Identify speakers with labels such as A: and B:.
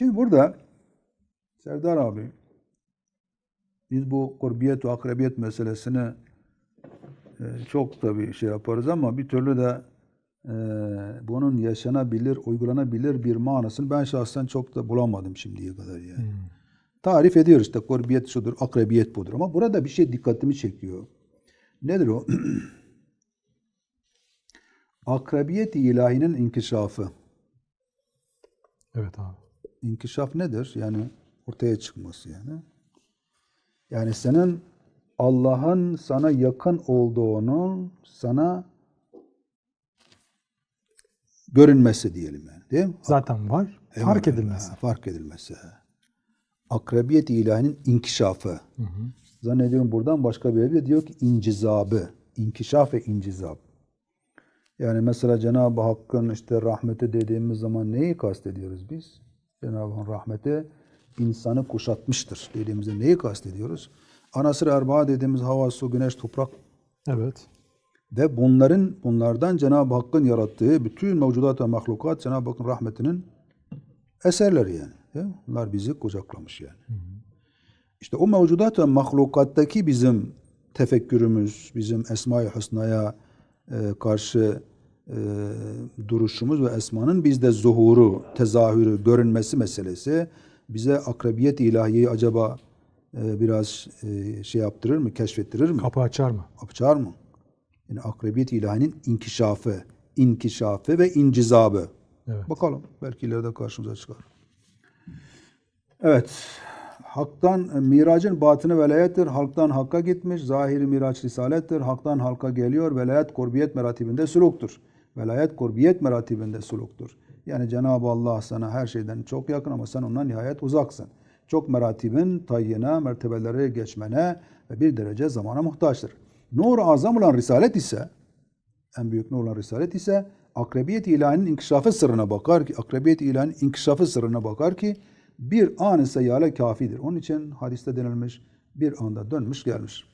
A: Şimdi burada Serdar abi biz bu kurbiyet ve akrabiyet meselesini e, çok tabii şey yaparız ama bir türlü de e, bunun yaşanabilir, uygulanabilir bir manasını ben şahsen çok da bulamadım şimdiye kadar yani. Tarif ediyoruz işte kurbiyet şudur, akrabiyet budur ama burada bir şey dikkatimi çekiyor. Nedir o? Akrabiyet ilahinin inkişafı.
B: Evet abi.
A: İnkişaf nedir? Yani ortaya çıkması yani. Yani senin Allah'ın sana yakın olduğunun sana görünmesi diyelim yani. Değil mi?
B: Zaten var. Fark
A: Evet,
B: edilmesi.
A: ha, Fark edilmesi. Akrabiyet ilahinin inkişafı. Zannediyorum buradan başka bir yerde diyor ki incizabı. İnkişaf ve incizab. Yani mesela Cenab-ı Hakk'ın işte rahmeti dediğimiz zaman neyi kastediyoruz biz? Cenab-ı Hakk'ın rahmeti insanı kuşatmıştır dediğimizde neyi kastediyoruz? Anasır erbaa dediğimiz hava, su, güneş, toprak
B: Evet.
A: ve bunların bunlardan Cenab-ı Hakk'ın yarattığı bütün mevcudat ve mahlukat Cenab-ı Hakk'ın rahmetinin eserleri yani. Değil mi? Bunlar bizi kucaklamış yani. İşte o mevcudat ve mahlukattaki bizim tefekkürümüz, bizim Esma-i Hüsna'ya e, karşı e, duruşumuz ve Esma'nın bizde zuhuru, tezahürü, görünmesi meselesi bize akrabiyet ilahiyi acaba e, biraz e, şey yaptırır mı, keşfettirir mi?
B: Kapı açar mı?
A: Açar mı? Yani akrabiyet ilahinin inkişafı, inkişafı ve incizabı.
B: Evet.
A: Bakalım. Belki ileride karşımıza çıkar. Evet. Hak'tan miracın batını velayettir. Halktan hakka gitmiş. Zahiri miraç risalettir. Hak'tan halka geliyor. Velayet kurbiyet meratibinde suluktur. Velayet kurbiyet meratibinde suluktur. Yani Cenab-ı Allah sana her şeyden çok yakın ama sen ondan nihayet uzaksın. Çok meratibin tayyine, mertebeleri geçmene ve bir derece zamana muhtaçtır. Nur-u azam olan risalet ise en büyük nur olan risalet ise akrabiyet ilahinin inkişafı sırrına bakar ki akrabiyet ilahinin inkişafı sırrına bakar ki bir an ise yale kafidir. Onun için hadiste denilmiş bir anda dönmüş gelmiş.